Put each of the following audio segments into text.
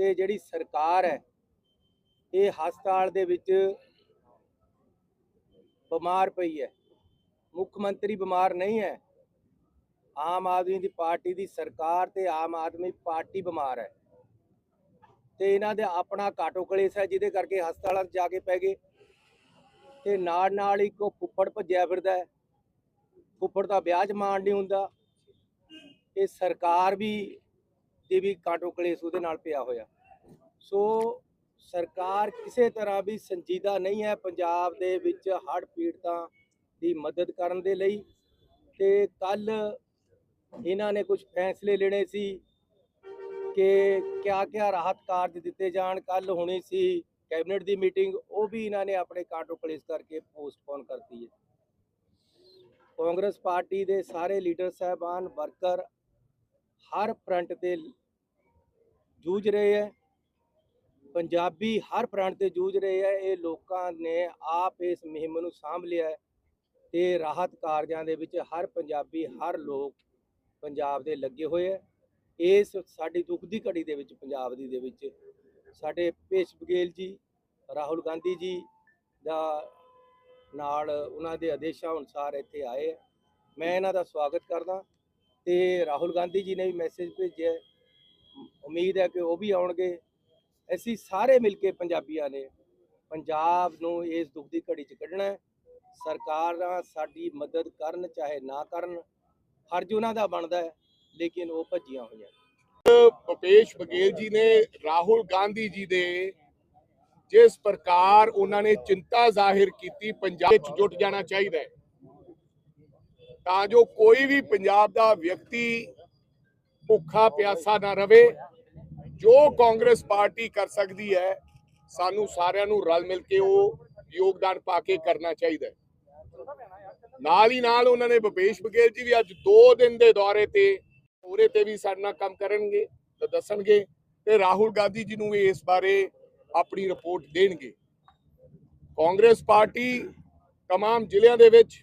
ਤੇ ਜਿਹੜੀ ਸਰਕਾਰ ਹੈ, ਇਹ ਹਸਪਤਾਲ ਦੇ ਵਿੱਚ ਬਿਮਾਰ ਪਈ ਹੈ। ਮੁੱਖ ਮੰਤਰੀ ਬਿਮਾਰ ਨਹੀਂ ਹੈ। ਆਮ ਆਦਮੀ ਦੀ ਪਾਰਟੀ ਦੀ ਸਰਕਾਰ ਤੇ ਆਮ ਆਦਮੀ ਪਾਰਟੀ ਬਿਮਾਰ ਹੈ। ਤੇ ਇਹਨਾਂ ਦੇ ਆਪਣਾ ਕਾਟੋ ਕਲੇਸ਼ ਹੈ, ਜਿਹਦੇ ਕਰਕੇ ਹਸਪਤਾਲਾਂ 'ਚ ਜਾ ਕੇ ਪੈ ਗਏ। ਤੇ ਨਾਲ ਨਾਲ ਇੱਕ ਉਹ ਫੁੱਫੜ ਭੱਜਿਆ ਫਿਰਦਾ ਹੈ। ਫੁੱਫੜ ਦਾ ਵਿਆਹ 'ਚ ਮਾਣ ਨਹੀਂ ਹੁੰਦਾ। ਇਹ ਸਰਕਾਰ ਵੀ ਤੇ ਵੀ ਕਾਂਟੋ ਕਲੇਸ਼ ਉਹਦੇ ਨਾਲ ਪਿਆ ਹੋਇਆ। ਸੋ ਸਰਕਾਰ ਕਿਸੇ ਤਰ੍ਹਾਂ ਵੀ ਸੰਜੀਦਾ ਨਹੀਂ ਹੈ ਪੰਜਾਬ ਦੇ ਵਿੱਚ ਹੜ੍ਹ ਪੀੜਤਾਂ ਦੀ ਮਦਦ ਕਰਨ ਦੇ ਲਈ। ਤੇ ਕੱਲ ਇਹਨਾਂ ਨੇ ਕੁਝ ਫੈਸਲੇ ਲੈਣੇ ਸੀ ਕਿ ਕਿਆ ਕਿਆ ਰਾਹਤ ਕਾਰਜ ਦਿੱਤੇ ਜਾਣ। ਕੱਲ ਹੋਣੀ ਸੀ ਕੈਬਨਿਟ ਦੀ ਮੀਟਿੰਗ, ਉਹ ਵੀ ਇਹਨਾਂ ਨੇ ਆਪਣੇ ਕਾਂਟੋ ਕਲੇਸ਼ ਕਰਕੇ ਪੋਸਟਪੋਨ ਕਰਤੀ ਹੈ। ਕਾਂਗਰਸ ਪਾਰਟੀ ਦੇ ਸਾਰੇ ਲੀਡਰ, ਸਾਹਿਬਾਨ, ਵਰਕਰ ਹਰ ਫਰੰਟ ਤੇ ਜੂਝ ਰਹੇ ਹੈ। ਪੰਜਾਬੀ ਹਰ ਫਰੰਟ ਤੇ ਜੂਝ ਰਹੇ ਹੈ। ਇਹ ਲੋਕਾਂ ਨੇ ਆਪ ਇਸ ਮੁਹਿੰਮ ਨੂੰ ਸਾਂਭ ਲਿਆ ਹੈ ਤੇ ਰਾਹਤ ਕਾਰਜਾਂ ਦੇ ਵਿੱਚ ਹਰ ਪੰਜਾਬੀ, ਹਰ ਲੋਕ ਪੰਜਾਬ ਦੇ ਲੱਗੇ ਹੋਏ ਹੈ। ਇਸ ਸਾਡੀ ਦੁੱਖ ਦੀ ਘੜੀ ਦੇ ਵਿੱਚ, ਪੰਜਾਬ ਦੀ ਦੇ ਵਿੱਚ ਸਾਡੇ ਪੇਸ਼ ਬਗੇਲ ਜੀ, ਰਾਹੁਲ ਗਾਂਧੀ ਜੀ ਦਾ ਨਾਲ ਉਹਨਾਂ ਦੇ ਆਦੇਸ਼ਾਂ ਅਨੁਸਾਰ ਇੱਥੇ ਆਏ ਮੈਂ ਇਹਨਾਂ ਦਾ ਸਵਾਗਤ ਕਰਦਾ ਤੇ ਰਾਹੁਲ ਗਾਂਧੀ ਜੀ ਨੇ ਵੀ ਮੈਸੇਜ ਭੇਜਿਆ ਉਮੀਦ ਹੈ ਕਿ ਉਹ ਵੀ ਆਉਣਗੇ। ਅਸੀਂ ਸਾਰੇ ਮਿਲ ਕੇ ਪੰਜਾਬੀਆਂ ਨੇ ਪੰਜਾਬ ਨੂੰ ਇਸ ਦੁੱਖ ਦੀ ਘੜੀ 'ਚ ਕੱਢਣਾ ਹੈ। ਸਰਕਾਰਾਂ ਸਾਡੀ ਮਦਦ ਕਰਨ, ਚਾਹੇ ਨਾ ਕਰਨ, ਫਰਜ਼ ਉਹਨਾਂ ਦਾ ਬਣਦਾ ਹੈ, ਲੇਕਿਨ ਉਹ ਭੱਜੀਆਂ ਹੋਈਆਂ ਭੁਪੇਸ਼ ਬਘੇਲ ਜੀ ਨੇ, ਰਾਹੁਲ ਗਾਂਧੀ ਜੀ ਦੇ ਜਿਸ ਪ੍ਰਕਾਰ ਉਹਨਾਂ ਨੇ ਚਿੰਤਾ ਜ਼ਾਹਿਰ ਕੀਤੀ, ਪੰਜਾਬ ਵਿੱਚ ਜੁਟ ਜਾਣਾ ਚਾਹੀਦਾ ਹੈ। ਤਾਂ ਜੋ ਕੋਈ ਵੀ ਪੰਜਾਬ ਦਾ ਵਿਅਕਤੀ ਭੁੱਖਾ ਪਿਆਸਾ ਨਾ ਰਵੇ ਜੋ ਕਾਂਗਰਸ ਪਾਰਟੀ ਕਰ ਸਕਦੀ ਹੈ ਸਾਨੂੰ ਸਾਰਿਆਂ ਨੂੰ ਰਲ ਮਿਲ ਕੇ ਉਹ ਯੋਗਦਾਨ ਪਾ ਕੇ ਕਰਨਾ ਚਾਹੀਦਾ ਹੈ ਨਾਲ ਹੀ ਨਾਲ ਉਹਨਾਂ ਨੇ ਭੁਪੇਸ਼ ਬਘੇਲ ਜੀ ਵੀ ਅੱਜ 2 ਦਿਨ ਦੇ ਦੌਰੇ ਤੇ ਉਹਦੇ ਤੇ ਵੀ ਸਾਡੇ ਨਾਲ ਕੰਮ ਕਰਨਗੇ ਤੇ ਦੱਸਣਗੇ ਤੇ ਰਾਹੁਲ ਗਾਂਧੀ ਜੀ ਨੂੰ ਵੀ ਇਸ ਬਾਰੇ ਆਪਣੀ ਰਿਪੋਰਟ ਦੇਣਗੇ ਕਾਂਗਰਸ ਪਾਰਟੀ तमाम ਜ਼ਿਲ੍ਹਿਆਂ ਦੇ ਵਿੱਚ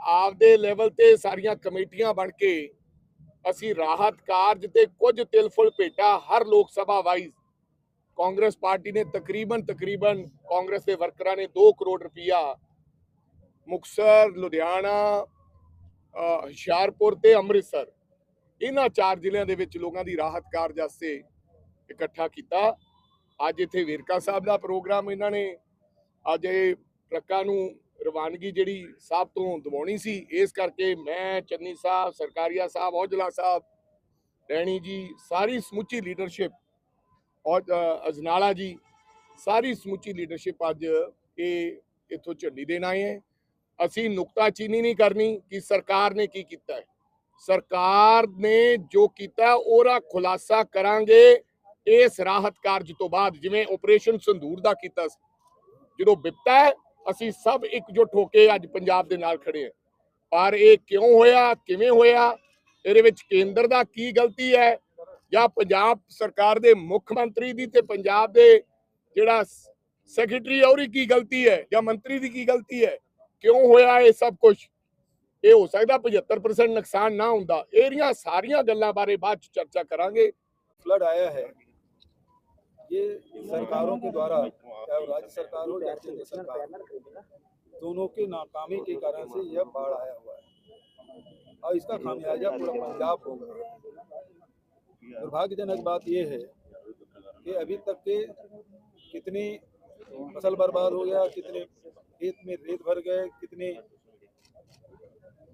ਆਪਦੇ ਲੈਵਲ ਤੇ ਸਾਰੀਆਂ ਕਮੇਟੀਆਂ ਬਣ ਕੇ ਅਸੀਂ ਰਾਹਤ ਕਾਰਜ ਤੇ ਕੁਝ ਤਿਲਫੁਲ ਭੇਟਾ ਹਰ ਲੋਕ ਸਭਾ ਵਾਈਜ਼। ਕਾਂਗਰਸ ਪਾਰਟੀ ਨੇ ਤਕਰੀਬਨ ਤਕਰੀਬਨ ਕਾਂਗਰਸ ਦੇ ਵਰਕਰਾਂ ਨੇ 2 ਕਰੋੜ ਰੁਪਇਆ ਮੁਕਸਰ ਲੁਧਿਆਣਾ ਹੁਸ਼ਿਆਰਪੁਰ ਤੇ ਅੰਮ੍ਰਿਤਸਰ ਇਹਨਾਂ ਚਾਰ ਜ਼ਿਲ੍ਹਿਆਂ ਦੇ ਵਿੱਚ ਲੋਕਾਂ ਦੀ ਰਾਹਤ ਕਾਰਜ ਵਾਸਤੇ ਇਕੱਠਾ ਕੀਤਾ। ਅੱਜ ਇੱਥੇ ਵੇਰਕਾ ਸਾਹਿਬ ਦਾ ਪ੍ਰੋਗਰਾਮ ਇਹਨਾਂ ਨੇ ਅੱਜ ਇਹ ਟਰੱਕਾਂ ਨੂੰ ਰਵਾਨਗੀ ਜਿਹੜੀ ਸਾਹਿਬ ਤੋਂ ਦਵਾਉਣੀ ਸੀ, ਇਸ ਕਰਕੇ ਮੈਂ ਚੰਨੀ ਸਾਹਿਬ, ਸਰਕਾਰੀਆ ਸਾਹਿਬ, ਔਜਲਾ ਸਾਹਿਬ, ਰੈਣੀ ਜੀ, ਸਾਰੀ ਸਮੁੱਚੀ ਲੀਡਰਸ਼ਿਪ ਔਰ ਅਜਨਾਲਾ ਜੀ, ਸਾਰੀ ਸਮੁੱਚੀ ਲੀਡਰਸ਼ਿਪ ਅੱਜ ਇਹ ਇੱਥੋਂ ਝੰਡੀ ਦੇਣ ਆਏ ਹੈ। ਅਸੀਂ ਨੁਕਤਾਚੀਨੀ ਨਹੀਂ ਕਰਨੀ ਕਿ ਸਰਕਾਰ ਨੇ ਕੀ ਕੀਤਾ ਹੈ। ਸਰਕਾਰ ਨੇ ਜੋ ਕੀਤਾ ਉਹਦਾ ਖੁਲਾਸਾ ਕਰਾਂਗੇ ਇਸ ਰਾਹਤ ਕਾਰਜ ਤੋਂ ਬਾਅਦ, ਜਿਵੇਂ ਆਪਰੇਸ਼ਨ ਸੰਧੂਰ ਦਾ ਕੀਤਾ ਸੀ। ਜਦੋਂ ਬਿਪਤਾ ਅਸੀਂ ਸਭ ਇੱਕ ਇਕਜੁੱਟ ਹੋ ਕੇ ਅੱਜ ਪੰਜਾਬ ਦੇ ਨਾਲ ਖੜੇ ਹਾਂ। ਪਰ ਇਹ ਕਿਉਂ ਹੋਇਆ, ਕਿਵੇਂ ਹੋਇਆ, ਇਹਦੇ ਵਿੱਚ ਕੇਂਦਰ ਦਾ ਕੀ ਗਲਤੀ ਹੈ ਜਾਂ ਪੰਜਾਬ ਸਰਕਾਰ ਦੇ ਮੁੱਖ ਮੰਤਰੀ ਦੀ ਤੇ ਪੰਜਾਬ ਦੇ ਜਿਹੜਾ ਸੈਕਟਰੀ ਔਰੀ ਕੀ ਗਲਤੀ ਹੈ ਜਾਂ ਮੰਤਰੀ ਦੀ ਕੀ ਗਲਤੀ ਹੈ? ਕਿਉਂ ਹੋਇਆ ਇਹ ਸਭ ਕੁਝ ਇਹ ਹੋ ਸਕਦਾ 75% ਨੁਕਸਾਨ ਨਾ ਹੁੰਦਾ। ਇਹਰੀਆਂ ਸਾਰੀਆਂ ਗੱਲਾਂ ਬਾਰੇ ਬਾਅਦ ਚ ਚਰਚਾ ਕਰਾਂਗੇ। ਫਲੱਡ ਆਇਆ ਹੈ। ये सरकारों के द्वारा, चाहे राज्य सरकार हो या केंद्र सरकार दोनों के नाकामी के कारण से यह बाढ़ आया हुआ है। और इसका खामियाजा पूरा पंजाब हो गया दुर्भाग्यजनक बात यह है कि अभी तक के कितनी फ़सल बर्बाद हो गया, कितने खेत में रेत भर गए, कितने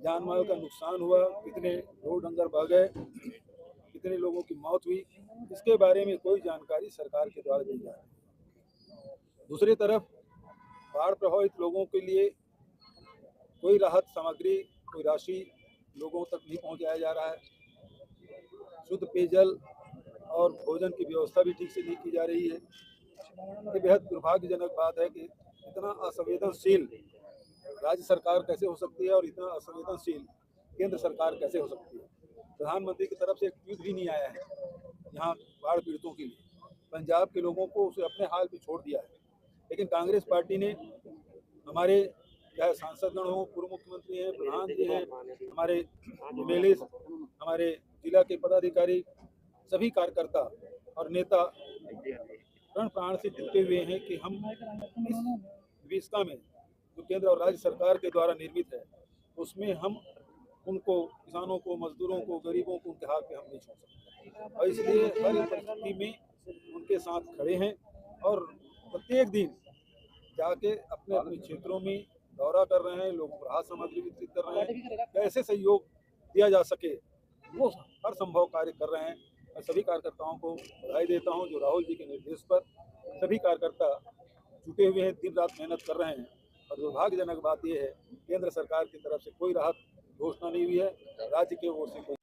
जान माल का नुकसान हुआ, कितने रोड डंगर बह गए, कितने लोगों की मौत हुई। इसके बारे में कोई जानकारी सरकार के द्वारा दी जा रही दूसरी तरफ़, बाढ़ प्रभावित लोगों के लिए कोई राहत सामग्री, कोई राशि लोगों तक नहीं पहुँचाया जा रहा है। शुद्ध पेयजल और भोजन की व्यवस्था भी ठीक से नहीं की जा रही है। ये बेहद दुर्भाग्यजनक बात है कि इतना असंवेदनशील राज्य सरकार कैसे हो सकती है और इतना असंवेदनशील केंद्र सरकार कैसे हो सकती है? प्रधानमंत्री की तरफ़ से एक ट्वीट भी नहीं आया है। यहाँ बाढ़ पीड़ितों के लिए। पंजाब के लोगों को उसे अपने हाल पे छोड़ दिया है। लेकिन कांग्रेस पार्टी ने हमारे चाहे सांसदगण हो, पूर्व मुख्यमंत्री हैं, प्रधान जी हैं, हमारे एम हमारे जिला के पदाधिकारी, सभी कार्यकर्ता और नेता प्रण प्राण से जुटे हुए हैं कि हम इस विविधता में जो केंद्र और राज्य सरकार के द्वारा निर्मित है, उसमें हम उनको, किसानों को, मजदूरों को, गरीबों को उनके हाथ पे हम नहीं छोड़ सकते। और इसलिए हर परिस्थिति में उनके साथ खड़े हैं और प्रत्येक दिन जाके अपने अपने क्षेत्रों में दौरा कर रहे हैं, लोगों को राहत सामग्री वितरित कर रहे हैं। कैसे सहयोग दिया जा सके, वो हर संभव कार्य कर रहे हैं। मैं सभी कार्यकर्ताओं को बधाई देता हूँ, जो राहुल जी के निर्देश पर सभी कार्यकर्ता जुटे हुए हैं दिन रात मेहनत कर रहे हैं। और दुर्भाग्यजनक बात यह है, केंद्र सरकार की तरफ़ से कोई राहत घोषणा नहीं हुई है राज्य की ओर से कोई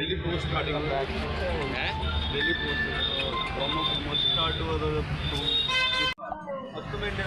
Delhi post starting Delhi post Brahmakumar start ಹತ್ತು ಗಂಟೆ